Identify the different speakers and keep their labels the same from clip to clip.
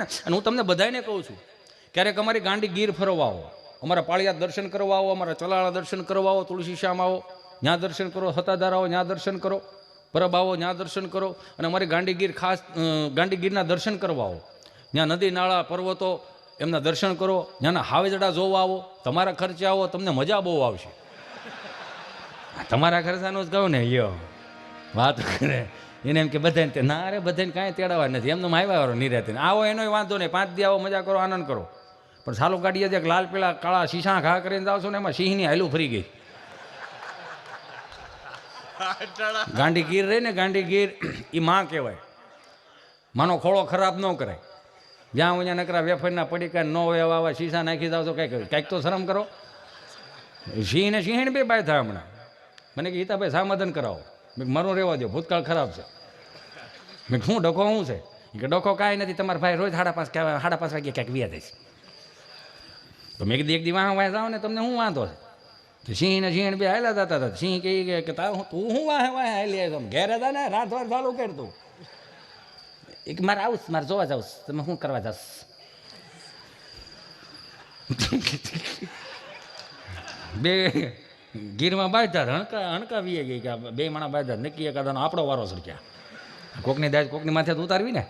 Speaker 1: ને અને હું તમને બધાને કહું છું, ક્યારેક અમારી ગાંડી ગીર ફરવા આવો. અમારા પાળિયા દર્શન કરવા આવો, અમારા ચલાળા દર્શન કરવા આવો, તુલસી શ્યામ આવો ત્યાં દર્શન કરો, હતાધાર આવો ત્યાં દર્શન કરો, પરબ આવો ત્યાં દર્શન કરો, અને અમારી ગાંડી ગીર ખાસ ગાંડી ગીરના દર્શન કરવા આવો. ત્યાં નદી, નાળા, પર્વતો, એમના દર્શન કરો ત્યાંના હાવેજડા જોવા આવો, તમારા ખર્ચે આવો, તમને મજા બહુ આવશે. તમારા ખર્ચાનું જ કહું ને યો વાત કરે. એને એમ કે બધાને તે ના અરે બધાને કાંઈ તેડાવા નથી. એમને આવ્યા વાળો નિરાતે. આવો એનો વાંધો નહીં. પાંચ દી આવો મજા કરો આનંદ કરો. પણ સાલું ગાડીએ જે લાલ પીળા કાળા શીશા ઘા કરીને જાવ છો ને એમાં સિંહની હાલું ફરી ગઈ. ગાંડી ગીર રહી ને ગાંડી ગીર એ માં કહેવાય. માનો ખોળો ખરાબ ન કરાય જ્યાં અહીંયા નકરા વેફરના પડીકા ન હોય આવા શીશા નાખી જાવ તો કંઈક કંઈક તો શરમ કરો. સિંહ ને સિંહણ બે બાય થાય હમણાં. મને કે હિતાભાઈ સામધન કરાવો. મેં મારું રહેવા દો ભૂતકાળ ખરાબ છે. મેં શું ડખો શું છે? કે, ડખો કાંઈ નથી, તમારા ભાઈ રોજ સાડા પાંચ સાડા પાંચ વાગે ક્યાંક વ્યા દઈશ. તો મેં કીધું, એક દી વાહ વાહ જાઓ ને, તમને શું વાંધો છે? તો સિંહ ને સિંહ બે હાલ્યા જતા હતા. સિંહ કહી કે- તારું તું શું વાહે વાહે હાલી આવ્યો ઘેર હતા ને, રાત વાર ચાલુ કરતું એક મારે આવું મારે જોવા જાઉં તમે શું કરવા જાસ બે ગીરમાં બાંધતા હણકા હણકા વીએ ગઈ કે બે માણા બાંધતા નક્કી કાદાનો આપણો વારો સરખ્યા કોકની દાજ કોકની માથે ઉતારવી ને?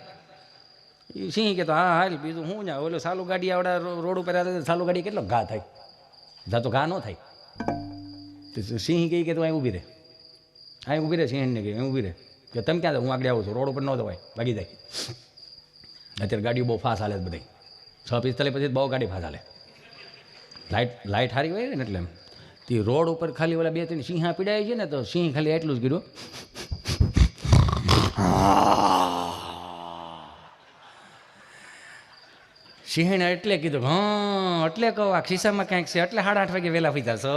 Speaker 1: એ સિંહ કે તો હા હાલ બીજું શું ને ઓલો સાલુ ગાડી આવડે રોડ ઉપર સાલુ ગાડી કેટલો ઘા થાય? જા તો ઘા ન થાય. સિંહ કહે કે તું અહીં ઊભી રહે અહીં ઊભી રહે સિંહને કે અહીં ઊભી રહે કે તમે ક્યાં? હું આગળ આવું છું. રોડ ઉપર ન દવાય ભાગી જાય. અત્યારે ગાડીઓ બહુ ફાસ્ટ હાલે બધી છ પિસ્તાલીસ પછી બહુ ગાડી ફાસ હાલે. લાઇટ લાઇટ હારી હોય ને એટલે એમ. તે રોડ ઉપર ખાલી ઓલા બે ત્રણ સિંહા પીડાય છે ને, તો સિંહ ખાલી એટલું જ કીધું. સિંહણે એટલે કીધું, હા, એટલે કહો, આ ખિસ્સામાં કાંઈક છે, એટલે સાડા આઠ વાગે વહેલા પીતા છો